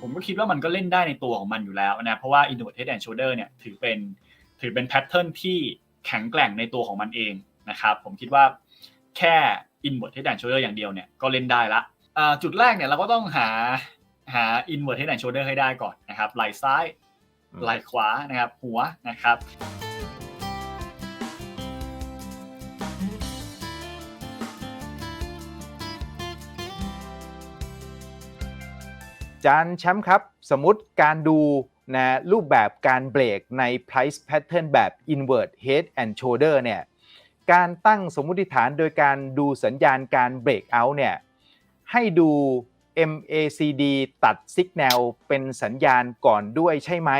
ผมก็คิดว่ามันก็เล่นได้ในตัวของมันอยู่แล้วนะ เพราะว่า inward head and shoulder เนี่ยถือเป็นถือเป็นแพทเทิร์นที่แข็งแกร่งในตัวของมันเองนะครับ ผมคิดว่าแค่ inward head and shoulder อย่างเดียวเนี่ยก็เล่นได้ละจุดแรกเนี่ยเราก็ต้องหาหา inward head and shoulder ให้ได้ก่อนนะครับไหล่ซ้ายไหล่ขวานะครับหัวนะครับ จานแชมป์ครับ สมมติการดูนะรูปแบบการเบรกใน price pattern แบบ invert head and shoulder เนี่ยการตั้งสมมติฐานโดยการดูสัญญาณการ break out เนี่ยให้ดู MACD ตัด signal เป็นสัญญาณก่อนด้วยใช่ไหม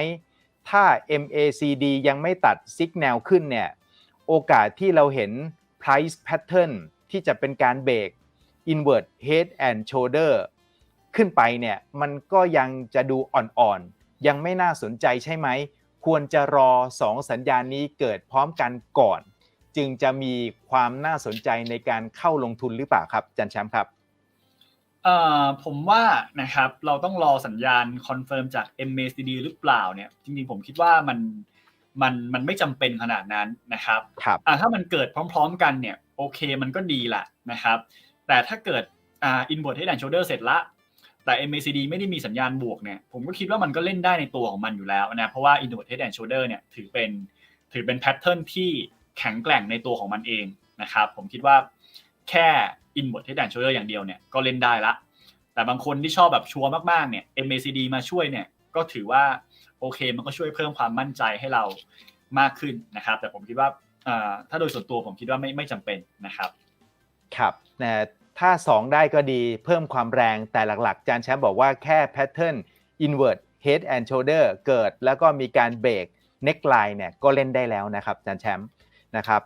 ถ้า MACD ยังไม่ตัด signal ขึ้นเนี่ยโอกาสที่เราเห็น price pattern ที่จะเป็นการเบรก invert head and shoulder ขึ้นไปเนี่ยมันก็ยังจะดูอ่อนๆ ยังไม่น่าสนใจใช่ไหม ควรจะรอ 2 สัญญาณนี้เกิดพร้อมกันก่อน จึงจะมีความน่าสนใจในการเข้าลงทุนหรือเปล่าครับจันแชมป์ครับเอ่อผมว่านะครับเราต้องรอสัญญาณคอนเฟิร์มจาก MACD หรือเปล่าเนี่ยจริงๆผมคิดว่ามันมันมันไม่จำเป็นขนาดนั้นนะครับครับอ่าถ้ามันเกิดพร้อม ๆ กันเนี่ยโอเคมันก็ดีแหละนะครับ แต่ถ้าเกิดอ่า inward head and shoulder เสร็จละ แต่ MACD ไม่ได้มีสัญญาณบวกเนี่ยผมก็คิดว่ามันก็เล่นได้ในตัวของมันอยู่แล้วนะเพราะว่า inward head and shoulder เนี่ยถือเป็นถือเป็นแพทเทิร์นที่แข็งแกร่งในตัวของมันเองนะครับผมคิดว่าแค่ inward head and shoulder อย่างเดียวเนี่ยก็เล่นได้ละ แต่บางคนที่ชอบแบบชัวร์มากๆเนี่ย MACD มาช่วยเนี่ยก็ถือว่าโอเคมันก็ช่วยเพิ่มความมั่นใจให้เรามากขึ้นนะครับ แต่ผมคิดว่าถ้าโดยส่วนตัวผมคิดว่าไม่ไม่จำเป็นนะครับ ครับนะ ถ้า 2 ได้ก็ดีเพิ่มความแรงแต่หลักๆ จานแชมป์บอกว่าแค่แพทเทิร์น invert head and shoulder เกิด แล้วก็มีการเบรก neckline เนี่ยก็เล่นได้แล้วนะครับจานแชมป์นะครับ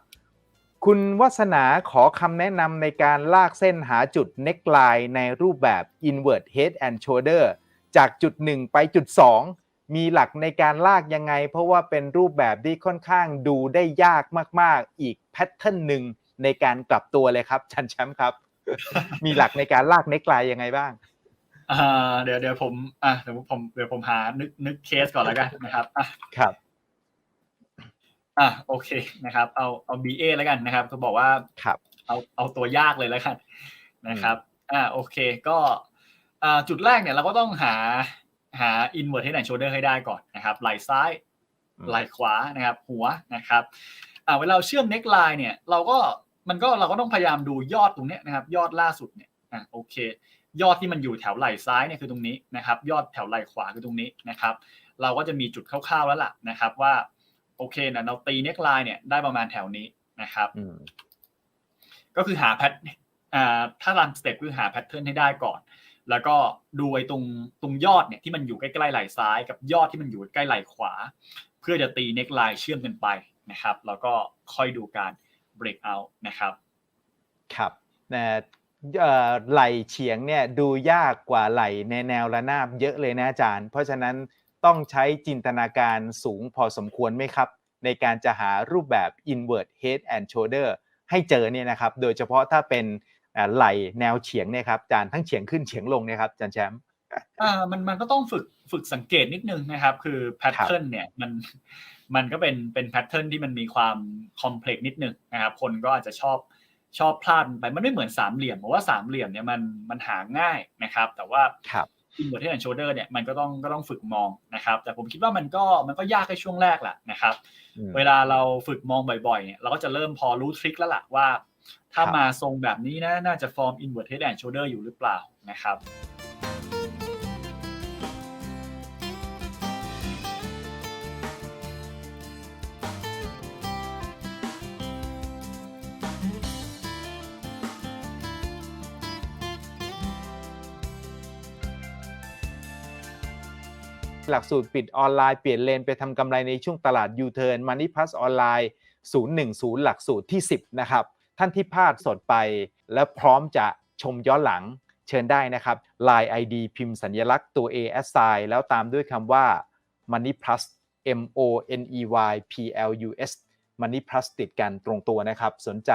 คุณวัฒนาขอคำแนะนำในการลากเส้นหาจุด neckline ในรูปแบบ invert head and shoulder จากจุด 1 ไปจุด 2 มีหลักในการลากยังไง เพราะว่าเป็นรูปแบบที่ค่อนข้างดูได้ยากมาก ๆ อีกแพทเทิร์นหนึ่งในการกลับตัวเลยครับชันแชมป์ครับ มีหลักในการลากเน็กไลน์ยังไงบ้างอ่าเดี๋ยวเดี๋ยวผมอ่าเดี๋ยวผมเดี๋ยวผมหานึกนึกเคสก่อนแล้วกันนะครับอะครับอะโอเคนะครับ เอาเอา BA แล้วกันนะครับก็บอกว่าครับ เอาเอาตัวยากเลยแล้วกันนะครับอ่าโอเค ก็อ่าจุดแรกเนี่ยเราก็ต้องหาหา invert head and shoulder ให้ได้ก่อนนะครับไหล่ซ้ายไหล่ขวานะครับ หัวนะครับอ่าเวลาเชื่อม neckline เนี่ย เราก็ มันก็เราก็ต้องพยายามดูยอดตรงนี้นะครับ ยอดล่าสุดเนี่ยอะโอเค ยอดที่มันอยู่แถวไหล่ซ้ายเนี่ยคือตรงนี้นะครับ ยอดแถวไหล่ขวาคือตรงนี้นะครับ เราก็จะมีจุดคร่าวๆแล้วล่ะนะครับ ว่าโอเคนะเราตีเน็กไลน์เนี่ยได้ประมาณแถวนี้นะครับก็คือหาแพทอ่าถ้ารันสเต็ปคือหาแพทเทิร์นให้ได้ก่อน แล้วก็ดูไอ้ตรงตรงยอดเนี่ยที่มันอยู่ใกล้ๆไหล่ซ้ายกับยอดที่มันอยู่ใกล้ไหล่ขวา เพื่อจะตีเน็กไลน์เชื่อมกันไปนะครับ แล้วก็ค่อยดูการ break out นะครับ ครับนะไหลเฉียงเนี่ยดูยากกว่าไหลในแนวระนาบเยอะเลยนะอาจารย์ เพราะฉะนั้นต้องใช้จินตนาการสูงพอสมควรไหมครับ ในการจะหารูปแบบ invert head and shoulder ให้เจอเนี่ยนะครับ โดยเฉพาะถ้าเป็นไหลแนวเฉียงเนี่ยครับอาจารย์ทั้งเฉียงขึ้นเฉียงลงเนี่ยครับอาจารย์แชมป์ อ่ามันมันก็ต้องฝึกฝึกสังเกตนิดนึงนะครับ คือแพทเทิร์นเนี่ยมันมันก็เป็นเป็นแพทเทิร์นที่มันมีความคอมเพล็กซ์นิดนึงนะครับ คนก็อาจจะชอบชอบพลาดไปมันไม่เหมือนสามเหลี่ยมเพราะว่าสามเหลี่ยมเนี่ยมันมันหาง่ายนะครับ แต่ว่าครับอินเวอร์เทนโชเดอร์เนี่ยมันก็ต้องก็ต้องฝึกมองนะครับ แต่ผมคิดว่ามันก็มันก็ยากในช่วงแรกแหละนะครับ เวลาเราฝึกมองบ่อยๆเนี่ยเราก็จะเริ่มพอรู้ทริคแล้วล่ะว่า ถ้ามาทรงแบบนี้นะน่าจะฟอร์มอินเวอร์เทนโชเดอร์อยู่หรือเปล่านะครับ หลักสูตรปิดออนไลน์เปลี่ยนเลนไปทำกำไรในช่วงตลาดยูเทิร์นมันนี่พัสออนไลน์010 หลักสูตรที่ 10 นะครับ ท่านที่พลาดสดไป และพร้อมจะชมย้อนหลังเชิญได้นะครับ Line ID พิมพ์สัญลักษณ์ตัว A S I แล้วตามด้วยคำว่า Money Plus M O N E Y P L U S Money Plus ติดกันตรงตัวนะครับ สนใจ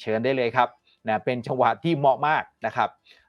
เชิญได้เลยครับนะเป็นจังหวะที่เหมาะมากนะครับ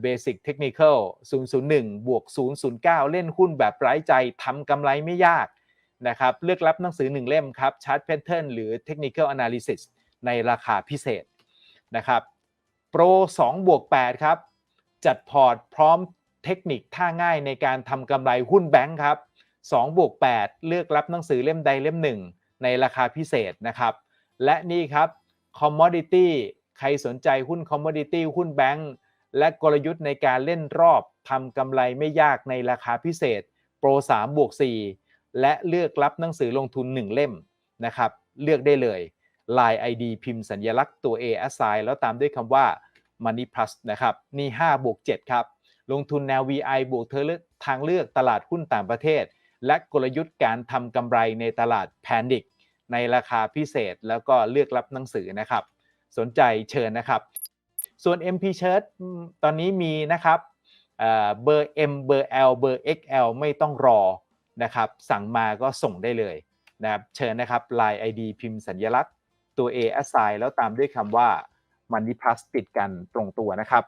เบสิกเทคนิค001 บวก 009 เล่นหุ้นแบบไร้ใจทำกำไรไม่ยากนะครับ เลือกรับหนังสือ 1 เล่มครับ Chart Pattern หรือ Technical Analysis ในราคาพิเศษนะครับโปร2บวก8ครับ จัดพอร์ตพร้อมเทคนิคท่าง่ายในการทำกำไรหุ้นแบงค์ครับ2บวก8เลือกรับหนังสือเล่มใดเล่มหนึ่งในราคาพิเศษนะครับ และนี่ครับ Commodity ใครสนใจหุ้น Commodity หุ้นแบงค์ และกลยุทธ์ในการเล่นรอบทำกำไรไม่ยากในราคาพิเศษ โปร 3 บวก 4 และเลือกรับหนังสือลงทุน 1 เล่มนะครับเลือกได้เลย Line ID พิมพ์สัญลักษณ์ตัว A assign แล้วตามด้วยคำว่า Money Plus นะครับนี่5บวก7ครับลงทุนแนว VI บวกเธอเลือกทางเลือกตลาดหุ้นต่างประเทศ และกลยุทธ์การทำกำไรในตลาดแพนิคในราคาพิเศษแล้วก็เลือกรับหนังสือนะครับ สนใจเชิญนะครับ ส่วน MP Shirt ตอนนี้มีนะครับเอ่อเบอร์ M เบอร์ L เบอร์ XL ไม่ต้องรอนะครับสั่งมาก็ส่งได้เลยนะครับเชิญนะครับ Line ID พิมพ์สัญลักษณ์ตัว A assign แล้วตามด้วยคำว่า Money Plus ติดกันตรงตัวนะครับ